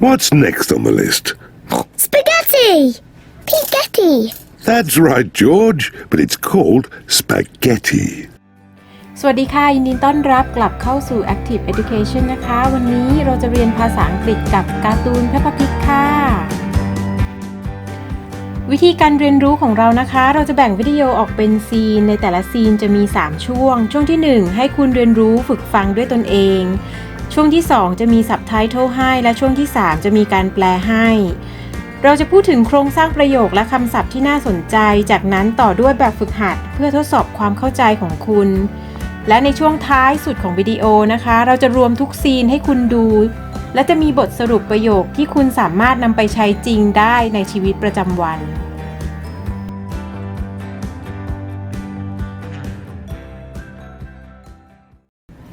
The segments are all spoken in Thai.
What's next on the list? Spaghetti! Spaghetti! That's right, George, but it's called spaghetti. สวัสดีค่ะ ยินดีต้อนรับกลับเข้าสู่ Active Education นะคะ วันนี้เราจะเรียนภาษาอังกฤษกับการ์ตูน Peppa Pig ค่ะ วิธีการเรียนรู้ของเรานะคะ เราจะแบ่งวิดีโอออกเป็นซีน ในแต่ละซีนจะมี 3 ช่วง ช่วงที่ 1 ให้คุณเรียนรู้ฝึกฟังด้วยตนเอง ช่วงที่ 2 จะมี Subtitle ให้ และช่วงที่ 3 จะมีการแปลให้ เราจะพูดถึงโครงสร้างประโยคและคำศัพท์ที่น่าสนใจ จากนั้นต่อด้วยแบบฝึกหัด เพื่อทดสอบความเข้าใจของคุณ และในช่วงท้ายสุดของวิดีโอนะคะ เราจะรวมทุกซีนให้คุณดู และจะมีบทสรุปประโยคที่คุณสามารถนำไปใช้จริงได้ในชีวิตประจำวัน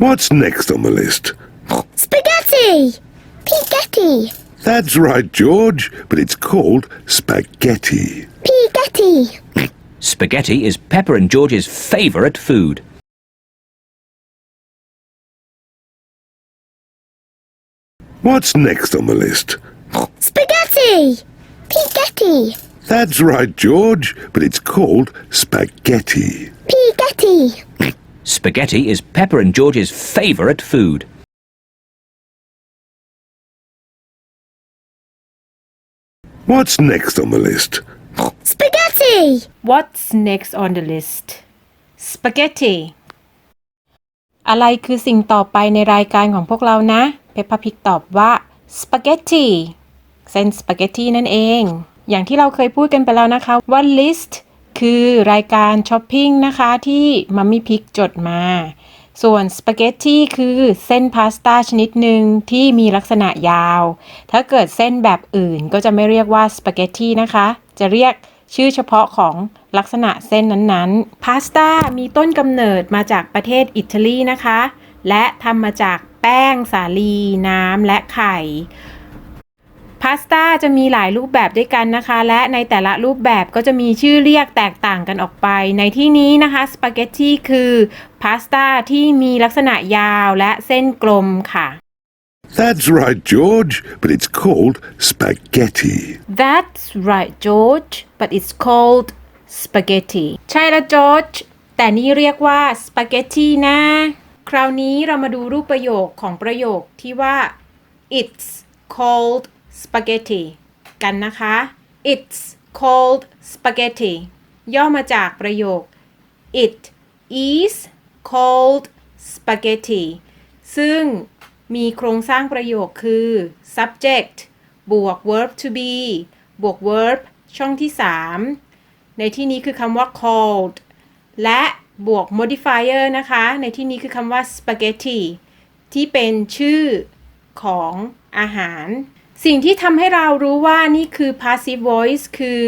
What's next on the list? Spaghetti! Spaghetti! That's right, George, but it's called spaghetti. Spaghetti! Spaghetti is Pepper and George's favourite food. What's next on the list? Spaghetti! Spaghetti! That's right, George, but it's called spaghetti. Spaghetti! Spaghetti is Pepper and George's favourite food. What's next on the list? Spaghetti! What's next on the list Spaghetti อะไรคือสิ่งต่อไปในรายการของพวกเรานะเพปปาพิกตอบว่า Spaghetti เส้นสปาเกตตีนั่นเอง อย่างที่เราเคยพูดกันไปแล้วนะคะ ว่า list คือรายการช้อปปิ้งนะคะที่มัมมี่พิกจดมา ส่วนสปาเกตตีคือเส้นพาสต้าชนิดหนึ่งที่มีลักษณะยาว ถ้าเกิดเส้นแบบอื่นก็จะไม่เรียกว่าสปาเกตตีนะคะ จะเรียกชื่อเฉพาะของลักษณะเส้นนั้นๆ พาสต้ามีต้นกำเนิดมาจากประเทศอิตาลีนะคะ และทำมาจากแป้งสาลี น้ำและไข่ พาสต้าจะมีหลายรูปแบบด้วยกันนะคะ และในแต่ละรูปแบบก็จะมีชื่อเรียกแตกต่างกันออกไป ในที่นี้นะคะสปาเกตตีคือพาสต้าที่มีลักษณะยาวและเส้นกลมค่ะ That's right, George, but it's called spaghetti. That's right George but it's called spaghetti ใช่แล้ว George แต่นี่เรียกว่า spaghetti นะ คราวนี้เรามาดูรูปประโยคของประโยคที่ว่า it's called spaghetti กันนะคะ it's called spaghetti ย่อมาจากประโยค it is called spaghetti ซึ่งมีโครงสร้างประโยคคือ subject บวก verb to be บวก verb ช่องที่ 3 ในที่นี้คือคำว่า called และบวก modifier นะคะ ในที่นี้คือคำว่า spaghetti ที่เป็นชื่อของอาหาร สิ่งที่ทำให้เรารู้ว่านี่คือ passive voice คือ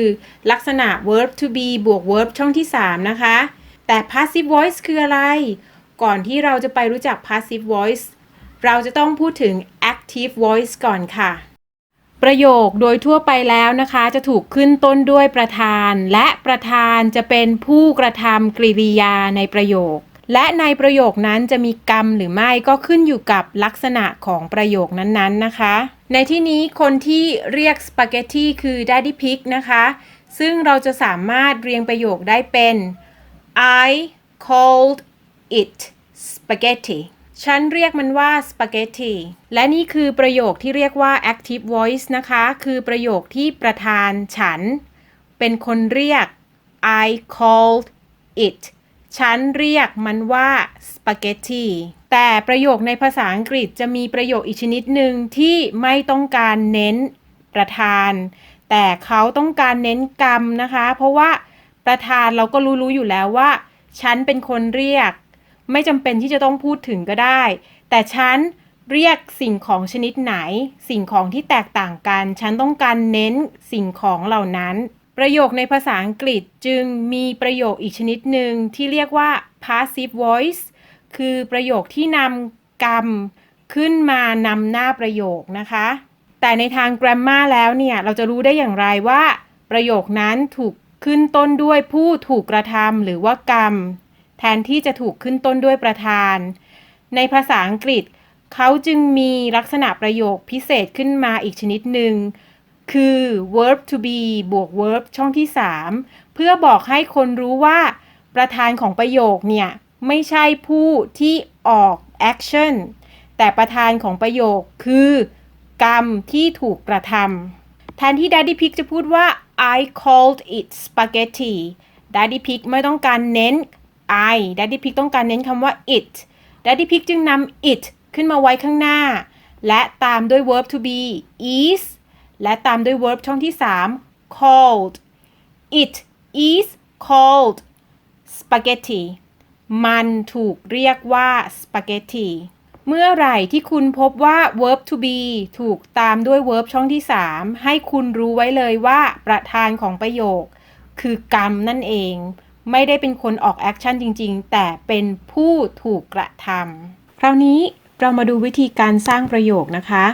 ลักษณะ verb to be บวก verb ช่องที่ 3 นะคะ แต่ passive voice คืออะไร ก่อนที่เราจะไปรู้จัก passive voice เราจะต้องพูดถึง active voice ก่อนค่ะ ประโยคโดยทั่วไปแล้วนะคะ จะถูกขึ้นต้นด้วยประธาน และประธานจะเป็นผู้กระทำกริยาในประโยค และในประโยคนั้นจะมีกรรมหรือไม่ก็ขึ้นอยู่กับลักษณะของประโยคนั้นๆนะคะ ในที่นี้คนที่เรียกสปาเกตตีคือ Daddy Pig นะคะ ซึ่งเราจะสามารถเรียงประโยคได้เป็น I called it spaghetti ฉันเรียกมันว่า spaghetti และนี่คือประโยคที่เรียกว่า active voice นะคะ คือประโยคที่ประธานฉัน เป็นคนเรียก I called it ฉันเรียกมันว่า spaghetti แต่ประโยคในภาษาอังกฤษจะมีประโยคอีกชนิดหนึ่งที่ไม่ต้องการเน้นประธาน แต่เขาต้องการเน้นกรรมนะคะ เพราะว่าประธานเราก็รู้ๆอยู่แล้วว่า ฉันเป็นคนเรียก ไม่จำเป็นที่จะต้องพูดถึงก็ได้ แต่ฉันเรียกสิ่งของชนิดไหน สิ่งของที่แตกต่างกัน ฉันต้องการเน้นสิ่งของเหล่านั้น ประโยคในภาษาอังกฤษจึงมีประโยคอีกชนิดหนึ่งที่เรียกว่า passive voice คือประโยคที่นำกรรมขึ้นมานำหน้าประโยคนะคะ แต่ในทาง grammar แล้วเนี่ย เราจะรู้ได้อย่างไรว่า ประโยคนั้นถูกขึ้นต้นด้วยผู้ถูกกระทำหรือว่ากรรม แทนที่จะถูกขึ้นต้นด้วยประธาน ในภาษาอังกฤษ เขาจึงมีลักษณะประโยคพิเศษขึ้นมาอีกชนิดหนึ่ง คือ verb to be บวก verb ช่องที่ 3 เพื่อบอกให้คนรู้ว่า ประธานของประโยคเนี่ย ไม่ใช่ผู้ที่ออก action แต่ประธานของประโยคคือ กรรมที่ถูกกระทำแทนที่ Daddy Pig จะพูดว่า I called it spaghetti Daddy Pig ไม่ต้องการเน้น I Daddy Pig ต้องการเน้นคำว่า it Daddy Pig จึงนำ it ขึ้นมาไว้ข้างหน้า และตามด้วย verb to be is และตามด้วย verb ช่องที่ 3 called it is called spaghetti มันถูกเรียกว่า spaghetti เมื่อไหร่ที่คุณพบว่า verb to be ถูกตามด้วย verb ช่องที่ 3 ให้คุณรู้ไว้เลยว่าประธานของประโยค คือกรรมนั่นเอง ไม่ได้เป็นคนออกแอคชั่นจริง ๆ แต่เป็นผู้ถูกกระทำคราวนี้เรามาดูวิธีการสร้างประโยคนะคะ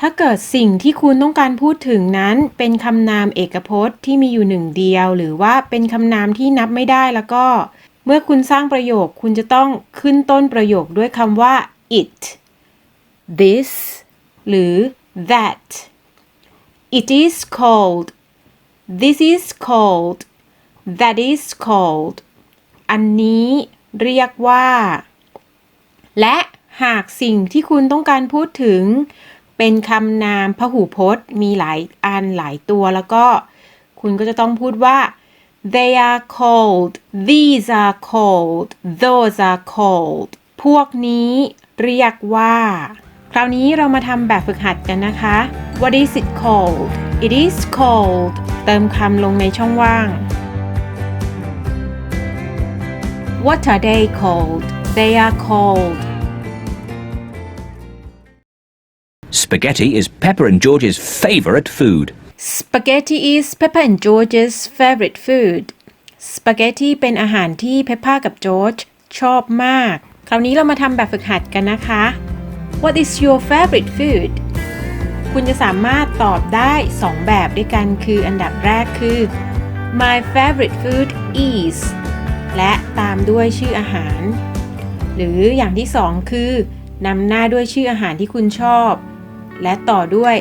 ถ้าเกิดสิ่งที่คุณต้องการพูดถึงนั้นเป็นคำนามเอกพจน์ที่มีอยู่หนึ่งเดียว หรือว่าเป็นคำนามที่นับไม่ได้แล้วก็ เมื่อคุณสร้างประโยคคุณจะต้องขึ้นต้นประโยคด้วยคำว่า it this หรือ that it is called this is called that is called อันนี้เรียกว่า และหากสิ่งที่คุณต้องการพูดถึง เป็นคำนามพหูพจน์ มีหลายอันหลายตัวแล้วก็ คุณก็จะต้องพูดว่า they are called these are called those are called พวกนี้เรียกว่า คราวนี้เรามาทำแบบฝึกหัดกันนะคะ What is it called It is called เติมคำลงในช่องว่าง What are they called They are called Spaghetti is Pepper and George's favorite food. Spaghetti is Peppa and George's favorite food Spaghetti เป็นอาหารที่เพปป้ากับจอร์จชอบมาก คราวนี้เรามาทำแบบฝึกหัดกันนะคะ What is your favorite food คุณจะสามารถตอบได้ 2 แบบด้วยกันคืออันดับแรกคือ My favorite food is และตามด้วยชื่ออาหาร หรืออย่างที่สองคือนำหน้าด้วยชื่ออาหารที่คุณชอบ และต่อด้วย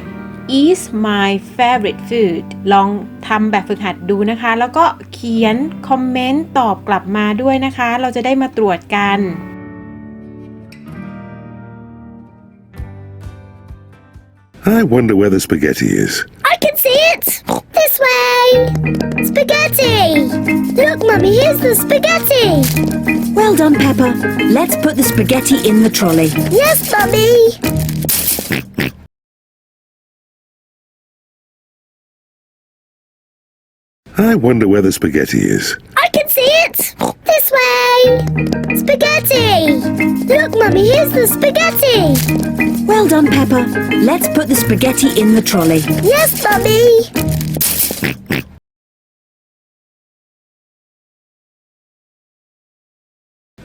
is my favorite food ลองทำแบบฝึกหัดดูนะคะ แล้วก็เขียนคอมเมนต์ตอบกลับมาด้วยนะคะ เราจะได้มาตรวจกัน I wonder where the spaghetti is. I can see it! This way! Spaghetti! Look, Mummy, here's the spaghetti! Well done, Pepper. Let's put the spaghetti in the trolley. Yes, Mummy! I wonder where the spaghetti is. I can see it! This way! Spaghetti! Look, Mummy, here's the spaghetti! Well done, Pepper. Let's put the spaghetti in the trolley. Yes, Mummy!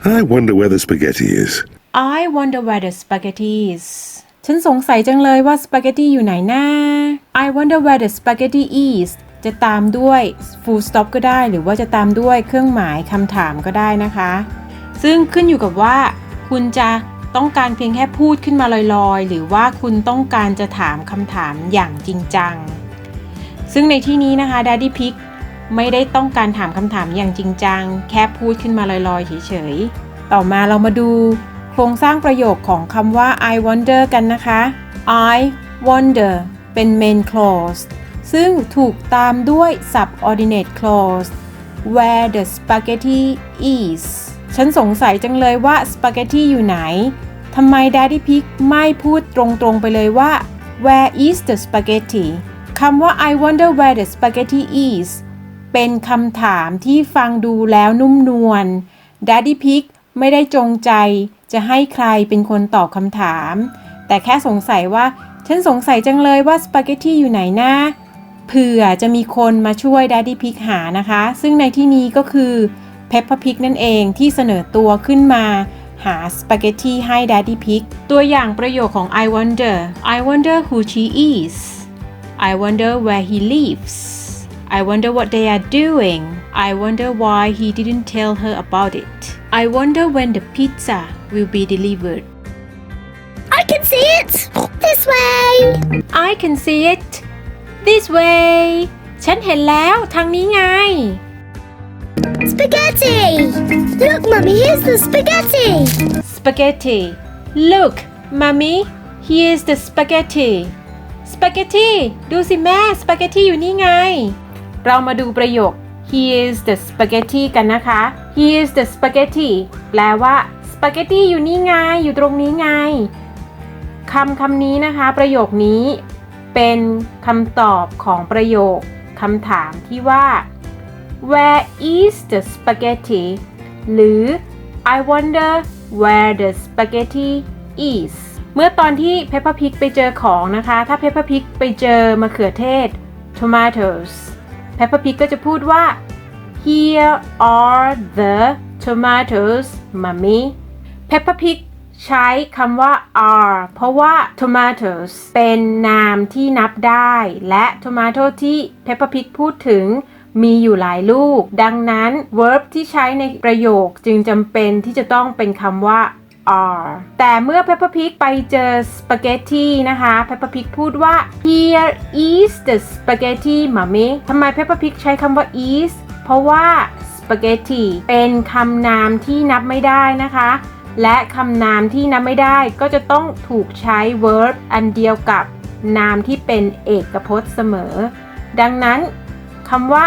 I wonder where the spaghetti is. I wonder where the spaghetti is ฉันสงสัยจังเลยว่าสปาเกตตีอยู่ไหนนะ I wonder where the spaghetti is จะตามด้วย full stop ก็ได้ หรือว่าจะตามด้วยเครื่องหมายคำถามก็ได้นะคะ ซึ่งขึ้นอยู่กับว่า คุณจะต้องการเพียงแค่พูดขึ้นมาลอยๆ หรือว่าคุณต้องการจะถามคำถามอย่างจริงจัง ซึ่งในที่นี้นะคะ Daddy Pig ไม่ได้ต้องการถามคำถามอย่างจริงจัง แค่พูดขึ้นมาลอยๆเฉยๆ ต่อมาเรามาดูโครงสร้างประโยคของคำว่า I wonder กันนะคะ I wonder เป็น main clause ซึ่งถูกตามด้วย subordinate clause where the spaghetti is ฉันสงสัยจังเลยว่า spaghetti อยู่ไหน ทำไม Daddy Pig ไม่พูดตรงๆไปเลยว่า where is the spaghetti คำว่า I wonder where the spaghetti is เป็นคำถามที่ฟังดูแล้วนุ่มนวล Daddy Pig ไม่ได้จงใจจะให้ใครเป็นคนตอบคำถาม แต่แค่สงสัยว่า ฉันสงสัยจังเลยว่าสปาเกตตี้อยู่ไหนนะ เผื่อจะมีคนมาช่วย Daddy Pig หานะคะ ซึ่งในที่นี้ก็คือ Peppa Pig นั่นเองที่เสนอตัวขึ้นมาหาสปาเกตตี้ให้ Daddy Pig ตัวอย่างประโยคของ I wonder I wonder who she is I wonder where he lives I wonder what they are doing. I wonder why he didn't tell her about it. I wonder when the pizza will be delivered. I can This way. I can see it this way ฉันเห็นแล้วทางนี้ไง Spaghetti. Look, Mummy, here's the spaghetti. spaghetti look mommy here's the spaghetti spaghetti ดูสิแม่ spaghetti อยู่นี่ไง เรามาดูประโยค here's the spaghetti กันนะคะ here's the spaghetti แปลว่า spaghetti อยู่นี่ไง อยู่ตรงนี้ไงคำคำนี้นะคะ ประโยคนี้ เป็นคำตอบของประโยคคำถามที่ว่า Where is the spaghetti หรือ I wonder where the spaghetti is เมื่อตอนที่ Peppa Pig ไปเจอของนะคะ ถ้า Peppa Pig ไปเจอมะเขือเทศ tomatoes Peppa Pig ก็จะพูดว่า Here are the tomatoes mummy Peppa Pig ใช้คำว่า are เพราะว่า tomatoes เป็นนามที่นับได้ และ tomato ที่ Peppa Pig พูดถึงมีอยู่หลายลูก ดังนั้น verb ที่ใช้ในประโยคจึงจำเป็นที่จะต้องเป็นคำว่า are แต่เมื่อ Peppa Pig ไปเจอ spaghetti นะคะ Peppa Pig พูดว่า here is the spaghetti mommy ทำไม Peppa Pig ใช้คำว่า is เพราะว่า spaghetti เป็นคำนามที่นับไม่ได้นะคะ และคำนามที่นับไม่ได้ก็จะต้องถูกใช้ verb อันเดียวกับนามที่เป็นเอกพจน์เสมอ ดังนั้นคำว่า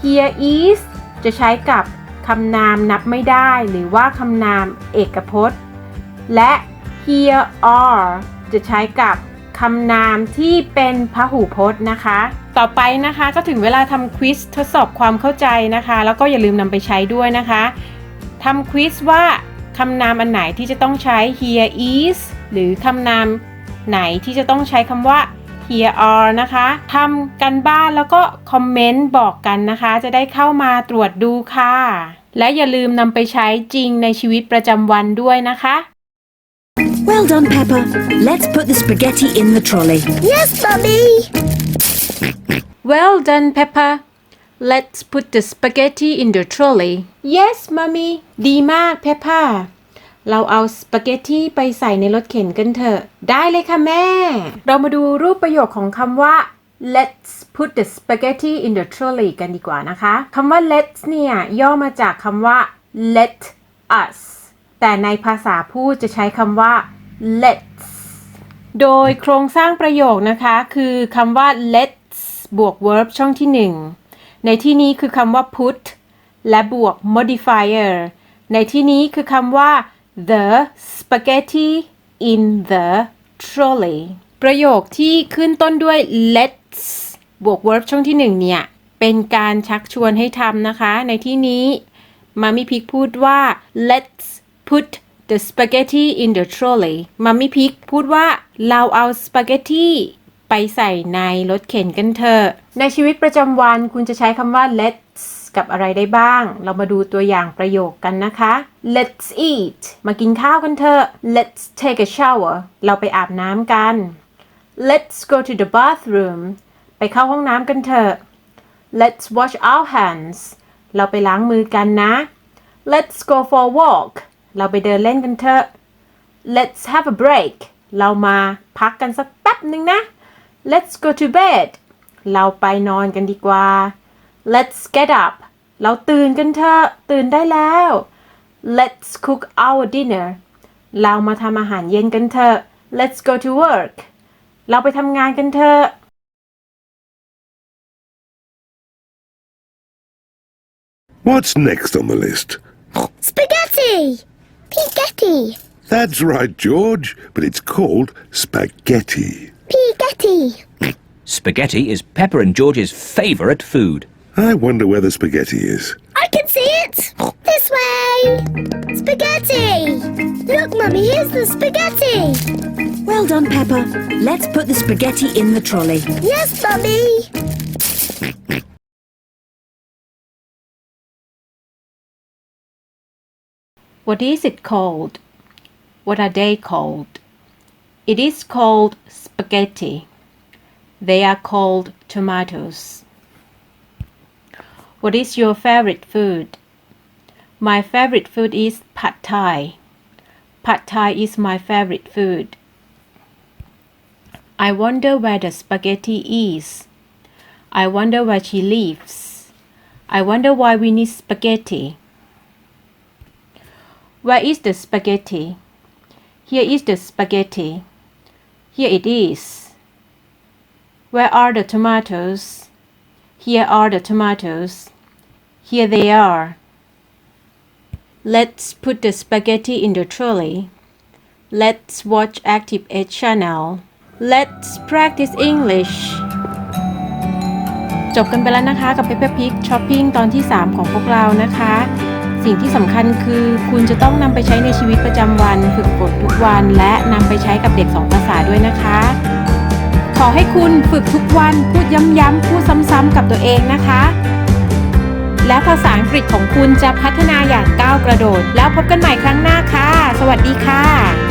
here is จะใช้กับคำนามนับไม่ได้ หรือว่าคำนามเอกพจน์ และ here are จะใช้กับคำนามที่เป็นพหูพจน์นะคะ ต่อไปนะคะก็ถึงเวลาทำควิสทดสอบความเข้าใจนะคะ แล้วก็อย่าลืมนำไปใช้ด้วยนะคะทำควิสว่า คำนามอันไหนที่จะต้องใช้ here is หรือคำนามไหนที่จะต้องใช้คำว่า here are นะคะทำกันบ้านแล้วก็คอมเมนต์บอกกันนะคะ จะได้เข้ามาตรวจดูค่ะ และอย่าลืมนำไปใช้จริงในชีวิตประจำวันด้วยนะคะ Well done, Peppa. Let's put the spaghetti in the trolley. Yes, Mummy. Well done Peppa Let's put the spaghetti in the trolley Yes mommy ดีมาก Peppa เราเอาสปาเกตตี้ไปใส่ในรถเข็นกันเถอะ ได้เลยค่ะแม่ เรามาดูรูปประโยคของคำว่า let's put the spaghetti in the trolley กันดีกว่านะคะ คำว่า let's เนี่ยย่อมาจากคำว่า let us แต่ในภาษาพูดจะใช้คำว่า let's โดยโครงสร้างประโยคนะคะ คือคำว่า let's บวก verb ช่องที่1 ในที่นี้คือคำว่า put และบวก modifier ในที่นี้คือคำว่า the spaghetti in the trolley ประโยคที่ขึ้นต้นด้วย let's บวก verb ช่องที่1เนี่ย เป็นการชักชวนให้ทำนะคะ ในที่นี้มามิพิกพูดว่า let's put the spaghetti in the trolley มัมมี่พิกพูดว่าเราเอาสปาเกตตี้ ไปใส่ในรถเข็นกันเถอะในชีวิตประจำวันคุณจะใช้คำว่า let's กับอะไรได้บ้าง เรามาดูตัวอย่างประโยคกันนะคะ let's eat มากินข้าวกันเถอะ let's take a shower เราไปอาบน้ำกัน let's go to the bathroom ไปเข้าห้องน้ำกันเถอะ let's wash our hands เราไปล้างมือกันนะ let's go for a walk เราไปเดินเล่นกันเถอะ let's have a break เรามาพักกันสักแป๊บหนึ่งนะ let's go to bed เราไปนอนกันดีกว่า let's get up เราตื่นกันเถอะ ตื่นได้แล้ว let's cook our dinner เรามาทำอาหารเย็นกันเถอะ let's go to work เราไปทำงานกันเถอะ What's next on the list? Spaghetti. Spaghetti. That's right, George, but it's called spaghetti. Spaghetti. Spaghetti is Pepper and George's favourite food. I wonder where the spaghetti is. I can see it. This way. Spaghetti. Look, Mummy, here's the spaghetti. Well done, Peppa. Let's put the spaghetti in the trolley. Yes, Mummy. What is it called? What are they called? It is called spaghetti. They are called tomatoes. What is your favorite food? My favorite food is pad thai. Pad thai is my favorite food. I wonder where the spaghetti is. I wonder where she lives. I wonder why we need spaghetti. Where is the spaghetti? Here is the spaghetti. Here it is. Where are the tomatoes? Here are the tomatoes. Here they are. Let's put the spaghetti in the trolley. Let's watch Active Ed channel. Let's practice English จบกันไปแล้วนะคะกับ Peppa Pig Shopping ตอนที่ 3 ของพวกเรานะคะ สิ่งที่สำคัญคือคุณจะต้องนำไปใช้ในชีวิตประจำวัน ฝึกฝนทุกวัน และนำไปใช้กับเด็ก2ภาษาด้วยนะคะ ขอให้คุณฝึกทุกวัน พูดย้ำๆพูดซ้ำๆกับตัวเองนะคะ และภาษาอังกฤษของคุณจะพัฒนาอย่างก้าวกระโดด แล้วพบกันใหม่ครั้งหน้าค่ะ สวัสดีค่ะ